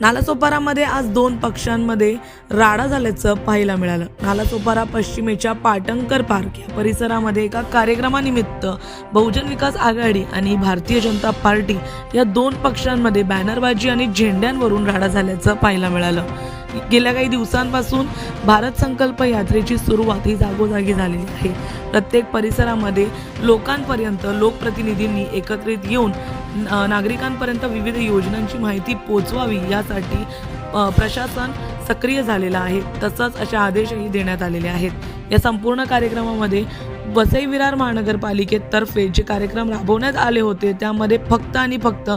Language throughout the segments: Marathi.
नालासोपारामध्ये आज दोन पक्षांमध्ये राडा झाल्याचं पाहायला मिळालं. नालासोपारा पश्चिमेच्या पाटणकर पार्क या परिसरामध्ये एका कार्यक्रमानिमित्त बहुजन विकास आघाडी आणि भारतीय जनता पार्टी या दोन पक्षांमध्ये बॅनरबाजी आणि झेंड्यांवरून राडा झाल्याचं पाहायला मिळालं. गेल्या काही दिवसांपासून भारत संकल्प यात्रेची सुरुवात ही जागोजागी झालेली आहे. प्रत्येक परिसरामध्ये लोकांपर्यंत लोकप्रतिनिधींनी एकत्रित येऊन नागरिकांपर्यंत विविध योजनांची माहिती पोचवावी यासाठी प्रशासन सक्रिय झालेलं आहे. तसंच असे आदेशही देण्यात आलेले आहेत. या संपूर्ण कार्यक्रमामध्ये वसई विरार महानगरपालिकेतर्फे जे कार्यक्रम राबवण्यात आले होते त्यामध्ये फक्त आणि फक्त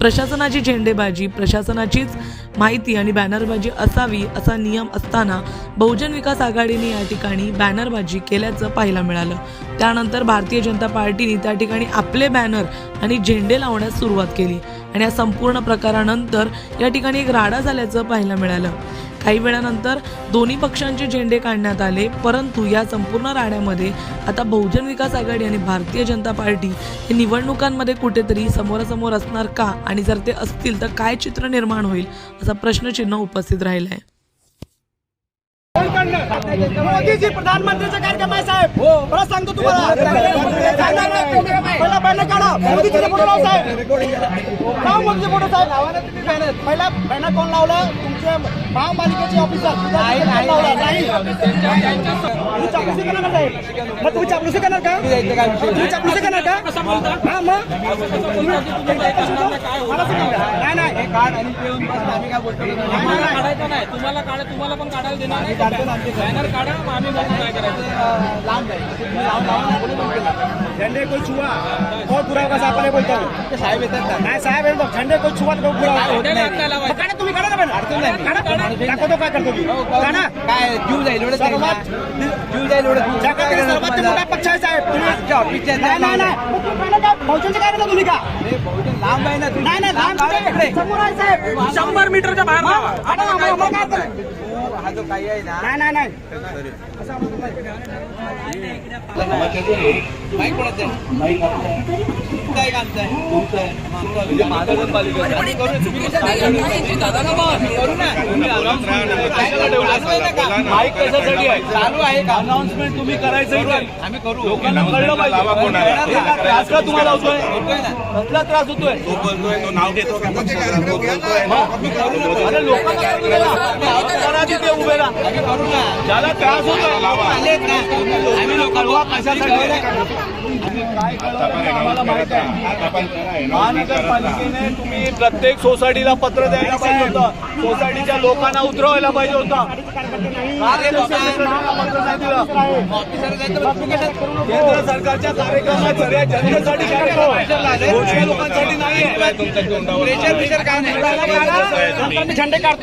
प्रशासनाची झेंडेबाजी प्रशासनाचीच माहिती आणि बॅनरबाजी असावी असा नियम असताना बहुजन विकास आघाडीने या ठिकाणी बॅनरबाजी केल्याचं पाहायला मिळालं. त्यानंतर भारतीय जनता पार्टीने त्या ठिकाणी आपले बॅनर आणि झेंडे लावण्यास सुरुवात केली आणि या संपूर्ण प्रकारानंतर या ठिकाणी एक राडा झाल्याचं पाहायला मिळालं. काही वेळानंतर दोन्ही पक्षांचे झेंडे काढण्यात आले. परंतु या संपूर्ण राड्यामध्ये आता बहुजन विकास आघाडी आणि भारतीय जनता पार्टी हे निवडणुकांमध्ये कुठेतरी समोरासमोर असणार का? आणि जर ते असतील तर काय चित्र निर्माण होईल? असा प्रश्नचिन्ह उपस्थित राहिला आहे मोदीजी प्रधानमंत्रीचा कार्यक्रम आहे साहेब मला सांगतो तुम्हाला पहिला बॅनर काढा मोदीचे फोटो लावा साहेब लावा मोदीचे फोटो साहेब पहिला बॅनर कोण लावला तुमचे महापालिकेचे ऑफिसर नाही तुम्ही चापलुसी करणार साहेब मग तुम्ही चापलुसी करणार का तुम्ही चापलुसी करणार का हा मग मला सांगा. नाही नाही हे कार्ड आणि ते येऊन बस आम्ही काय बोलतो? नाही, नाही, नाही. काढायचं नाही. तुम्हाला काढा तुम्हाला पण काढायला देणार नाही काढतो ना आमचे बॅनर काढा मग आम्ही बघू काय करायचं. लांब जाए झंडे को छुआ बहुत बुरा होगा साहब बोलता? हूँ साहेब येतात नाही साहेब येतो झंडे को छुआ तो काढा तुम्ही काढा ना बॅनर. काढा दाखव तो काय करतो मी काढा. काय जीव जाईल एवढं सर्वात जीव जाईल एवढं. जगातील सर्वात मोठा पक्ष आहे साहेब. तुम्ही ऑफिसच्या नाही नाही. भाऊचांचं काय करता तुम्ही का? लांब आहे ना तू नाही नाही लांब कुठे? समोर आहे साहेब. शंभर मीटरच्या बाहेर लावा. आता काय? हा जो काही आहे ना. नाही नाही नाही. माईक कोणाचं आहे तुमचं आहे का आमचं आहे. तुम्ही कसं काय करणार? करू ना. तुम्ही माईक कशासाठी आहे? चालू आहे का? अनाउन्समेंट तुम्ही करायचं आम्ही करू. लोकांना कळलं पाहिजे. त्रास का तुम्हाला होतोय? कसला त्रास होतोय? अरे लोकांना उभे राहा. आम्ही करू ना. ज्याला त्रास होतोय कळवा कशासाठी आम्हाला माहीत आहे आहे. महानगरपालिकेने तुम्ही प्रत्येक सोसायटीला पत्र द्यायला पाहिजे होतं सोसायटीच्या लोकांना उतरवायला पाहिजे होतं? केंद्र सरकारच्या कार्यक्रमात सगळ्या जनतेसाठी कार्यक्रम आहे. लोकांसाठी नाही तोंडावर झंडे काढतो